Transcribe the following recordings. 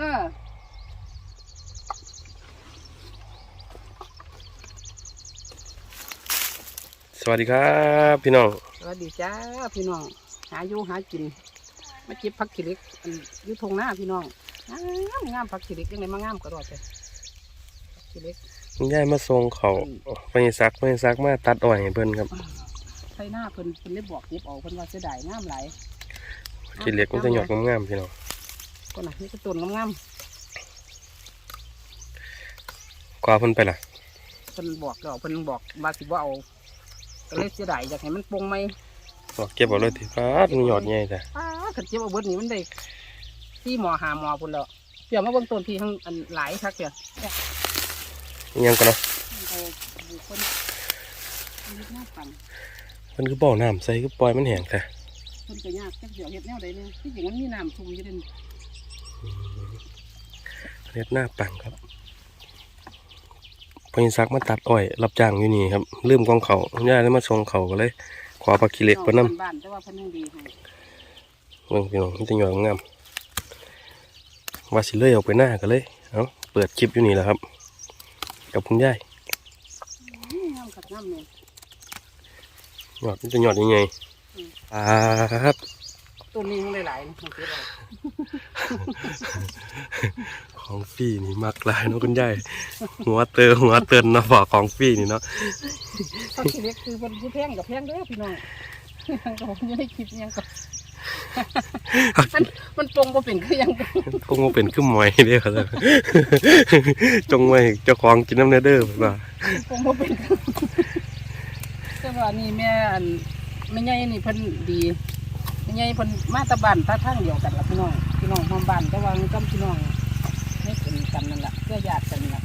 ออสวัสดีครับพี่น้อง สวัสดีจ้าพี่น้อง หาอยู่หากิน มาเก็บผักขี้เหล็กอันอยู่ทงหน้าพี่น้องงามงามผักขี้เหล็กยังไงมางามกระโดดเลยผักขี้เหล็กคุณยายมาส่งเขาไปซักไปซักมาตัดอ้อยให้เพิ่นครับใส่หน้าเพิ่นเพิ่นเลยบอกเก็บเอาเพิ่นว่าเสียดายงามหลายกินเหล็กมันจะหยอกงามๆพี่น้อง คนน่ะนี่ก็ต้นงามกว่าเพิ่นไปล่ะๆเพิ่นบอกแล้วเพิ่นบอกว่าสิบ่เอาก็เลยเสียดายอยากให้มันปงไหมบอกเก็บเอาเลยทีฟ้าดมันหยอดใหญ่แต่อ้าขันเจ็บเอาเบิดนี่มันได้ที่หมอหาหมอพุ่นแล้วเปียมาเบิ่งต้นพี่ทั้งอันหลายคักเปียเนี่ยอิหยังกันเนาะเอาบุคคลมันเฮ็ดหน้าฟังเพิ่นคือบ่อน้ำใส่คือปล่อยมันแห้งแต่เพิ่นก็ยากจักเดี๋ยวเฮ็ดแนวใดเนี่ยที่จริงมันมีน้ำชุ่มอยู่เด่น เฮ็ดหน้าปังครับไปซักมาตัดอ้อย รับจ้างอยู่นี่ครับลืมกองเขาคุณยายเลยมาส่งเขาก็เลย ขอปลาขี้เหล็กเพิ่นนํบ้านๆแต่ว่าเพิ่นยังดีให้เบิ่งพี่น้องมันจะหยอดงามว่าสิเลยออกไปหน้าก็เลยเอ้าเปิดคลิปอยู่นี่แหละครับ กับคุณยายอื้องามคักงามเนี่ยหยอดมันจะหยอดยังไงอืมครับต้นนี้มันหลายๆนะมันเก็บเอา ของฟรีนี่มักหลายเนาะคุณยายหัวเตอหัวเตือนเนาะบอกของฟรีนี่เนาะเขาขี้เล็กคือมันผู้แพงกับแพงเด้อพี่น้องยังก็ยังได้คลิปยังก็มันมันปงบ่เป็นคือยังก็คงว่าเป็นขึ้นมวยเด้อครับจงไว้เจ้าของกินน้ำเนเด้อเพิ่นว่าปงบ่เป็นคือแต่ว่านี่แม่อันแม่ใหญ่นี่เพิ่นดี แม่ใหญ่เพิ่นมาแตะบ้านตาทางเดียวกันล่ะพี่น้องพี่น้องหอมบ้านแต่ว่ากับพี่น้องไม่เป็นกันนั่นล่ะเพื่อญาติกันนั่นล่ะ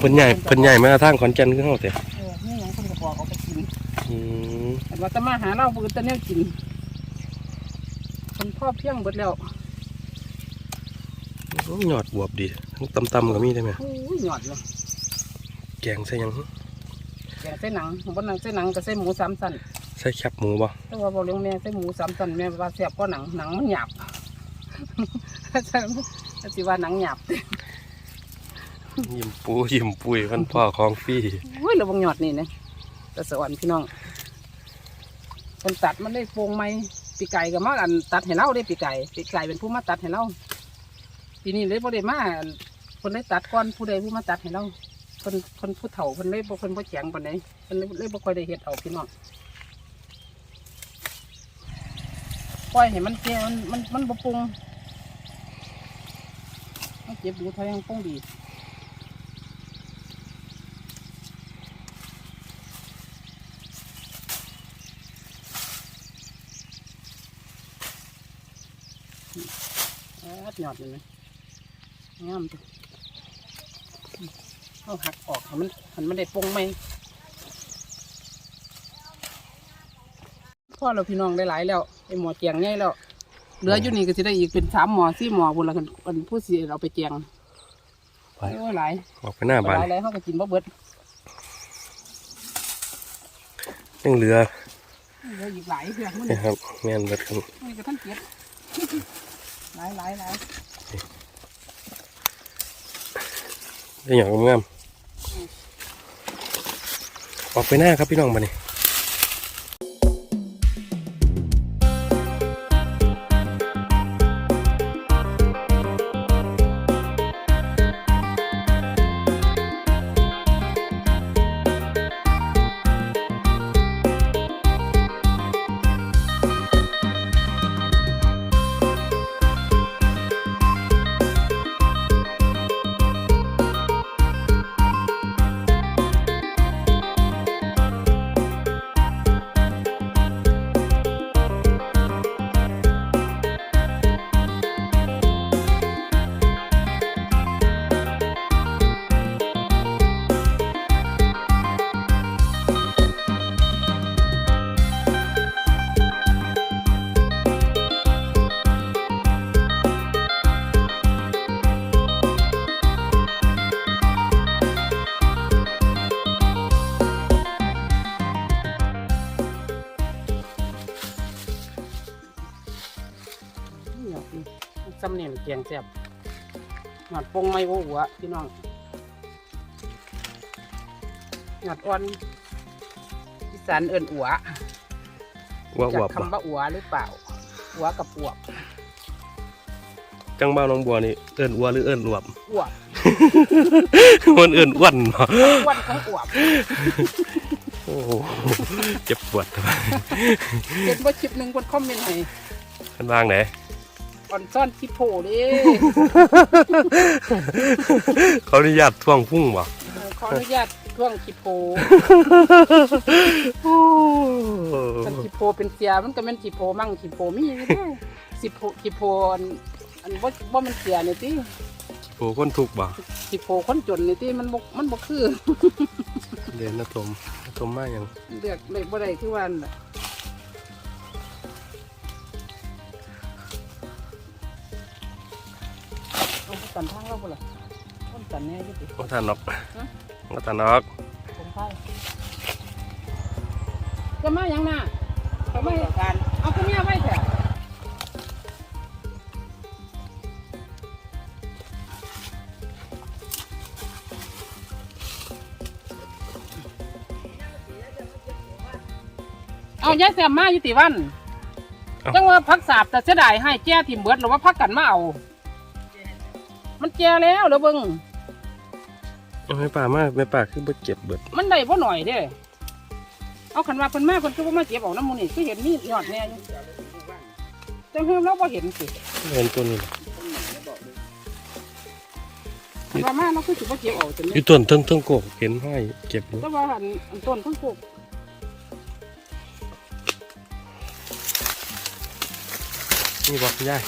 เพิ่นใหญ่เพิ่นใหญ่มาทางขอนแก่นคือเฮาแต่เออนี่หยังเพิ่นก็บอกเอาไปกินอืมแต่ว่าจะมาหาเราเพิ่นจะแนวกินเพิ่นพ่อเพียงเบิดแล้วโอ้หยอดบวบดีทั้งตำๆก็มีได้ไหมโอ้ยหยอดเลยแกงใส่หยังแกงใส่หนังบนหนังใส่หนังก็ใส่หมูสามสันใส่แคบหมูบ่แต่ว่าบอกเลี้ยงแม่ใส่หมูสามสันแม่ว่าเสียบก็หนังหนังมันหยาบอาจารย์อาจารย์ว่าหนังหยาบยิ้มปูยิ้มปุยเพิ่นพ่อของฟรีอุ้ยเราบงหยอดนี่นะแต่สวรรค์พี่น้องคนตัดมันได้โปรงไหมปีไก่ก็มาอันตัดให้เราได้ปีไก่ปีไก่เป็นผู้มาตัดให้เราปีนี้เลยบ่ได้มาอันคนได้ตัดก้อนผู้ใดผู้มาตัดให้เราคนคนผู้เฒ่าคนเลยบ่คนบ่แข็งปานใดคนเลยเลยบ่ค่อยได้เฮ็ดเอาพี่น้อง ปล่อยให้มันเจียมันมันมันบ่ปรุงมันเจ็บดูทายังปรุงดีแอดหยอดเลยนะงามจังเอาหักออกให้มันให้มันได้ปรุงไหมพ่อเราพี่น้องได้หลายแล้ว ไอหมอเจียงง่ายแล้วเหลืออยู่นี่ก็จะได้อีกเป็นสามหมอสี่หมอบุญละกันคนผู้สิเราไปเจียงไป โอ้ยหลายออกไปหน้าหบ้านลายแล้วเขาก็กินบ่เบิดยังเหลือเหลืออีกหลายเพื่อนมันนี่ครับแม่นเบิดครับนี่ก็ท่านเก็บหลายหลายหลายได้หยอดงามออกไปหน้าครับพี่น้องมานี่นี่อยากกินซ้ำเนี่ย แซ่บหอดปงไม่โอ้หัวพี่น้องหอดอ่อนอีสานเอิญอัวว่าอจากวบบ่คำว่าอัวหรือเปล่าอัวกับอวบจังบ้านน้องบัวนี่เอิ้นอัวหรือเอิ้นอวบ อวบมันเอิ้นอ้วนบ่อ้วนของอวบโอ้โหเจ็บปวดเห็นว่าคลิปหนึ่งคนคอมเมนต์ให้คันวางไหน อ่อนซ่อนคลิปโผล่เด้เขาอนุญาตท่วงพุ่งบ่ขออนุญาตช่วงคลิปโผล่มันคลิปโผล่เป็นเสียมันก็เป็นคลิปโผล่มั่งคลิปโผล่มีอยู่เด้อสิโผล่คลิปโผล่อันอันบ่บ่มันเสียนี่ติโอ้คนทุกข์บ่คลิปโผล่คนจนนี่ติมันบ่มันบ่คือเรียนนะตมนะตมมาหยังเลือกเลยบ่ได้คือว่านั่ ตันทางเราบ่ล่ะต้นตันแน่อยู่ติบ่ทันนอกฮะบ่ทันนอกผมไปจะมาหยังน่ะจะมาการเอาขึ้นเนี่ยไว้เถอะเอายายแซมมาอยู่ติวันจังว่าพักสาบแต่เสียดายให้แจ้ทิมเบิดหรือว่าพักกันมาเอา มันแจ้แล้วเหรือเบิ่งเอาไม่ป่ามาไม่ป่าคือบ่เจ็บเบิดมันได้บ่หน่อยเด้เอาขันว่าเพิ่นมาเพิ่นคือบ่มาเก็บเอาน้ำมูนี่คือเห็นมียอดแน่อยู่แต่เพิ่นเราบ่เห็นสิเห็นตัวนี้ขันว่ามาเราคือสิบ่เก็บเอาจังอนี้ยู่ต้นเทั้งเทั้งโกกเห็นห้อยเก็บอยู่แต่ว่าอันอันต้นเพิ่นปลูกนี่บอกยาย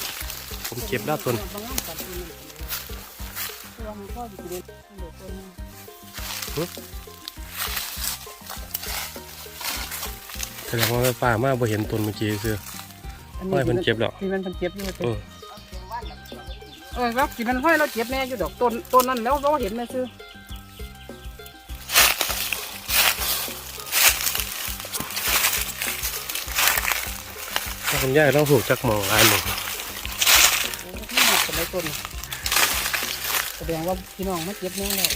ผมเก็บแล้วต้นบางอันตั ดอยู่นี่ตัวมันก็สิเด็ดเด็ดต้นนึงแสดงว่าไม่ป่ามาบ่เห็นต้นเมื่อกี้คืออันห้อยมันเก็บแล้วที่มันเพิ่นเก็บอยู่เออเออครับที่มันห้อยเราเก็บแน่อยู่ดอกต้นต้นนั้นแล้วเราเห็นแม่ซื้อถ้าคุณยายเราถูกจักหมองลายหมองโอ้ที่หนักกันในต้น แสดงว่าพี่น้องมาเก็บแน่แล้ว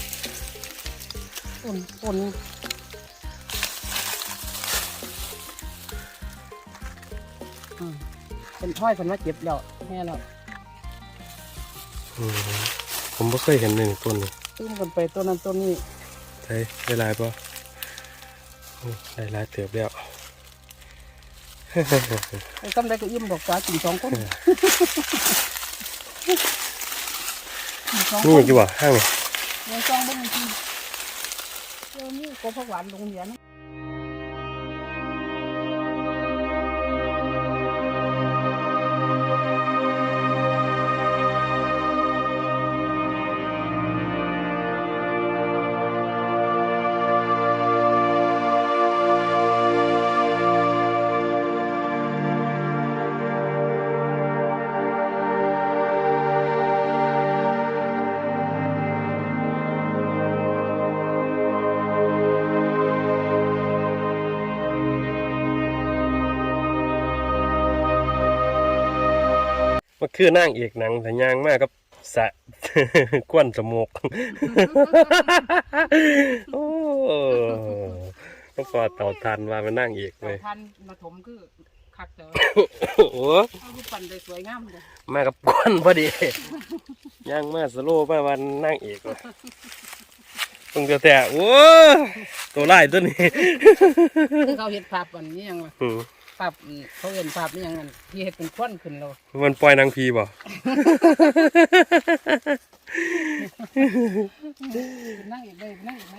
ต้นต้นอืมเป็นห้อยเป็นว่าเจ็บแล้วแม่แล้วอืมผมบ่เคยเห็นเลยนี่ต้นนี้ตื้มกันไปตัวนั้นตัวนี้ใช่ได้หลายป่ะได้หลายเติบแล้วไอ้ซ้ำได้ก็อิ่มดอกฟ้ากินสองคนกิน สองคนี่นกี่บ่ห้างนี่ยังสองบ้างจริงเดี๋ยวนี้ก็ผักหวานโรงเรียน มันคือนางเอกหนังแต่ยางมากกับสะ กวนสมกโอ้ต้องกอเต่าทันมาเป็นนางเอกเลยพันมาถมคือคักเต๋อโอ้โหเอารูปปั่นได้สวยงามเลยมากับกวนพอดีย่างมาสโลว์มาวันนางเอกเลยตรงแต่โอ้ตัวไล่ตัวนี้ คือเขาเห็นภาพอันนี้ยังวะ อืม ภาพอืมเขาเห็นภาพนี่ยังอันที่เห็นเป็นควันขึ้นเรามันปล่อยนางพีบ่ นั่งอีกเลยนั่งอีกไหม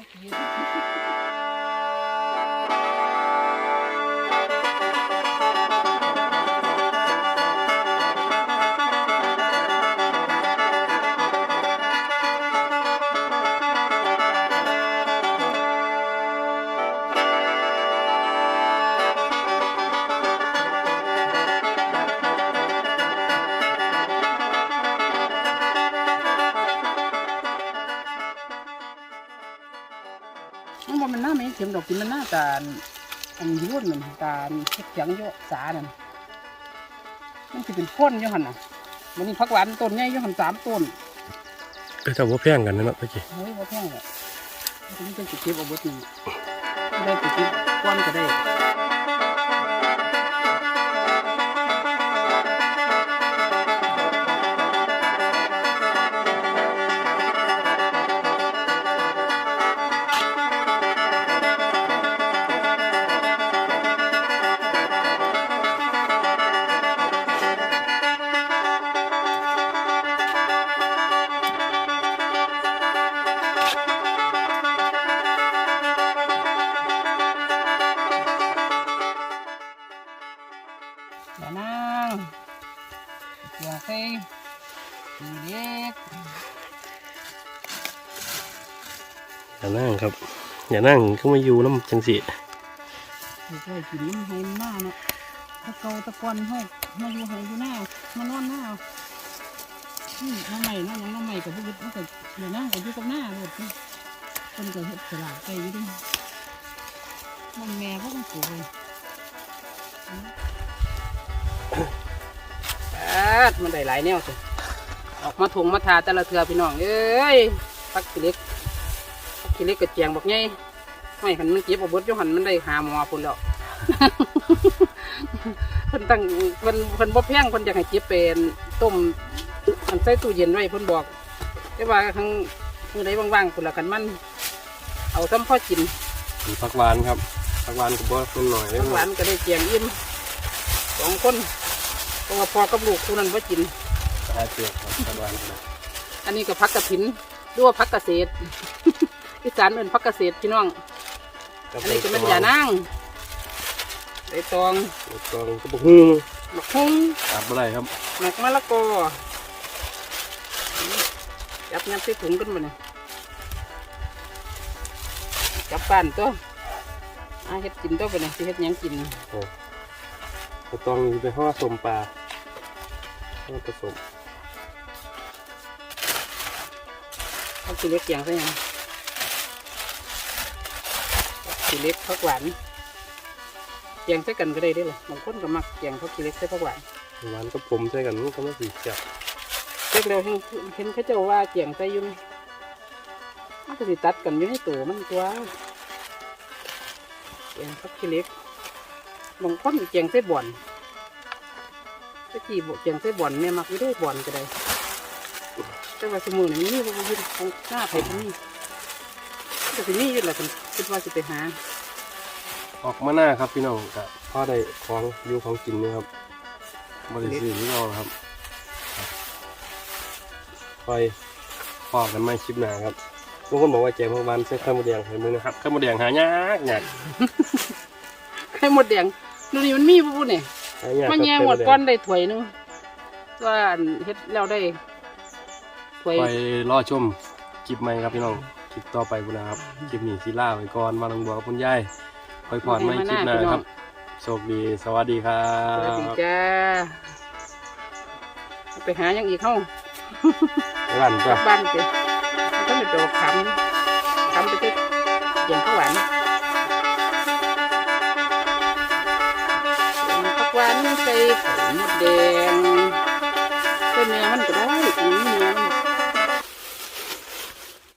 หน้าไม่เข็มดอกกินมันหน้าตาอันยุ่นนั่นตาเขียงโยสานั่นมันจะเป็นพ่นอยู่หันน่ะมันนี่ผักหวานต้นใหญ่อยู่หันสามต้นก็จะว่าแพงกันนะเนาะตะกี้เฮ้ยบ่แพงอะมันจะสิเก็บเอาเบิดนี่ได้ไปเก็บก้อนก็ได้ อย่านั่งครับ อย่านั่งเข้ามาอยู่น้ำจังสิไม่ใช่กินน้ำให้มันหน้าเนาะถ้าเกาตะกอนให้มาอยู่ให้อยู่หน้ามานอนหน้าอืมน้ำใหม่น้ำหยังน้ำใหม่กับพวกนี้มันก็เดี๋ยวนั่งกับอยู่กับหน้าหมดนี่คนก็เห็ดสลัดไปอยู่ด้วยมันแม่พวกมันปลูกเลยแอดมันได้หลายแนวสิออกมาถุงมาทาแต่ละเทือพี่น้องเอ้ยปักขี้เหล็กปัก ขี้เหล็กกระเจียงบอกไงไม่หันมันเก็บเอาเบิดอยู่หันมันได้หาหมอพุ่นแล้วเพิ่นตั้งเพิ่นเพิ่นบ่แพงเพิ่นอยากให้เก็บเป็นต้มอันใส่ตู้เย็นไว้เพิ่นบอก แต่ว่าทางมื้อใดว่างๆพุ่นละกันมันเอาซ้ำพอกินมีผักหวานครับผักหวานกับบอสหน่อยได้บางไหมหวานก็ได้เจียงอิ่มสองคนเพราะว่าพ่อกับลูกคู่นั้นบ่กินหาเจือกครับผักหวานนะอันนี้ก็พักกระถินหรือว่าพักเกษตร อีสานเป็นพักเกษตรพี่น้อง อันนี้ก็เป็นยานางใบตองแล้วก็กระปุกหุ้งมะฮุ่งตับอะไรครับหมักมะละกอจับยัดใส่ถุงกันมาเนี่ยจับป้านตัวอาเฮ็ดกินตัวไปเนี่ยสิเฮ็ดหยังกินก็ต้องไปห่อสมปลาห่อผสมเอาสีเล็กเกียงใส่หยัง สีเล็กผักหวานเกียงใส่กันก็ได้เด้อเลยบางคนก็มักเกียงผักสีเล็กใส่ผักหวานหวานกับผมใช่กันมันก็ไม่สีจับเล็กเร็วเห็นเห็นเขาเจ้าว่าเกียงใส่ยุ่นมันก็สิตัดกันอยู่ในตัวมันตัวเกียงผักสีเล็กบางคนเกียงใส่บ่อนตะกี้บเกียงใส่บ่อนเนี่ยมักอยู่ได้บ่อนก็ได้แต่ว่าสมุนนี่มีบ่มีของหน้าไผ่ก็มี แต่สิมีอยู่แหละกันคิดว่าสิไปหา ออกมาหน้าครับพี่น้องกับพ่อได้ของอยู่ของกินนี่ครับบริสุทธิ์ที่เราครับคอยพอกันไม่คลิปหน้าครับบางคนบอกว่าแจงผักหวานใส่ข้าวหมูแดงให้มือนะครับข้าวหมูแดงหายากยากไข่หมดแดงนู่นนี่มันมีบ่บุเนี่ยหายากมันแย่หมดก้อนได้ถ้วยหนึงว่าอันเฮ็ดแล้วได้ถ้วยไปรอชมคลิปใหม่ครับพี่น้อง คลิปต่อไปบุญนะครับคลิปนี้ที่ล่าไปก่อนมาลงบัวกับคุณยายคอยพอดไม่คลิปหน้าครับโชคดีสวัสดีครัสวัสดีบจ้าไปหาหยังอีกเฮารันจ้ะบ้านเจ้มันก็ไม่โดดคำคำไปที่เกียงข้าวหวานเกียงข้าวหวานใส่ไข่มดแดง